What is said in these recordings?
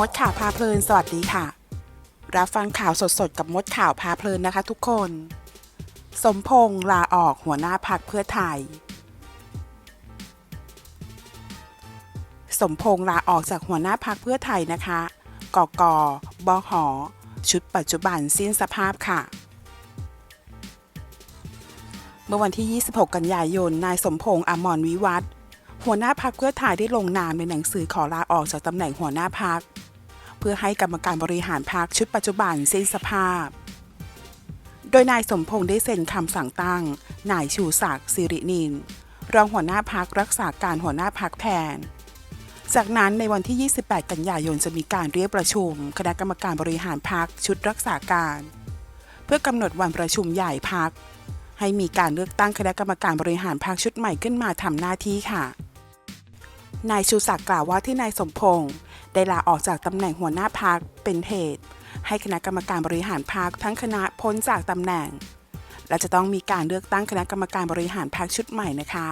มดข่าวพาเพลิน สวัสดีค่ะ รับฟังข่าวสดๆ กับมดข่าวพาเพลินนะคะทุกคน สมพงษ์ลาออกหัวหน้าพักเพื่อไทย สมพงษ์ลาออกจากหัวหน้าพักเพื่อไทยนะคะกกบหชุดปัจจุบันสิ้นสภาพค่ะ เมื่อวันที่ 26 กันยายน นายสมพงษ์อมรวิวัฒหัวหน้าพักเพื่อไทยได้ลงนามในหนังสือขอลาออกจากตำแหน่งหัวหน้าพัก เพื่อให้กรรมการบริหารพักชุดปัจจุบันสิ้นสภาพ โดยนายสมพงษ์ได้เซ็นคำสั่งตั้ง นายชูศักดิ์สิรินิน รองหัวหน้าพักรักษาการหัวหน้าพักแทน จากนั้นในวันที่ 28 กันยายนจะมีการเรียกประชุม คณะกรรมการบริหารพักชุดรักษาการ เพื่อกำหนดวันประชุมใหญ่พักให้มีการเลือกตั้งคณะกรรมการบริหารพรรคชุดใหม่ขึ้นมาทำหน้าที่ค่ะ นายชูศักดิ์กล่าวว่าที่นายสมพงษ์ ได้ลาออกจากตำแหน่งหัวหน้าพักเป็นเหตุ ให้คณะกรรมการบริหารพรรคทั้งคณะพ้นจากตำแหน่ง และจะต้องมีการเลือกตั้งคณะกรรมการบริหารพรรคชุดใหม่นะคะ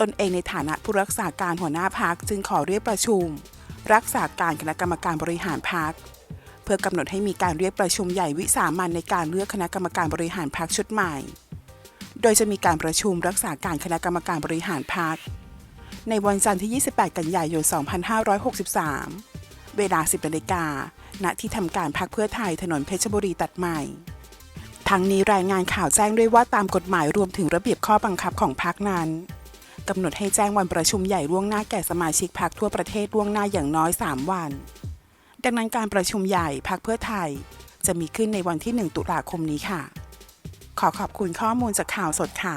ตนเองในฐานะผู้รักษาการหัวหน้าพักจึงขอเรียกประชุม รักษาการคณะกรรมการบริหารพรรคเพื่อกำหนดให้มีการเรียกประชุมใหญ่วิสามันในการเลือกคณะกรรมการบริหารพรรคชุดใหม่ โดยจะมีการประชุมรักษาการคณะกรรมการบริหารพรรค ในวันจันทร์ที่ 28 กันยายน 2563 เวลา 10นาฬิกา ณ ที่ทำการพักเพื่อไทยถนนเพชรบุรีตัดใหม่ ทั้งนี้รายงานข่าวแจ้งด้วยว่าตามกฎหมายรวมถึงระเบียบข้อบังคับของพักนั้นกำหนดให้แจ้งวันประชุมใหญ่ล่วงหน้าแก่สมาชิกพักทั่วประเทศล่วงหน้าอย่างน้อย 3 วัน ดังนั้นการประชุมใหญ่พักเพื่อไทย จะมีขึ้นในวันที่ 1 ตุลาคมนี้ค่ะ ขอขอบคุณข้อมูลจากข่าวสดค่ะ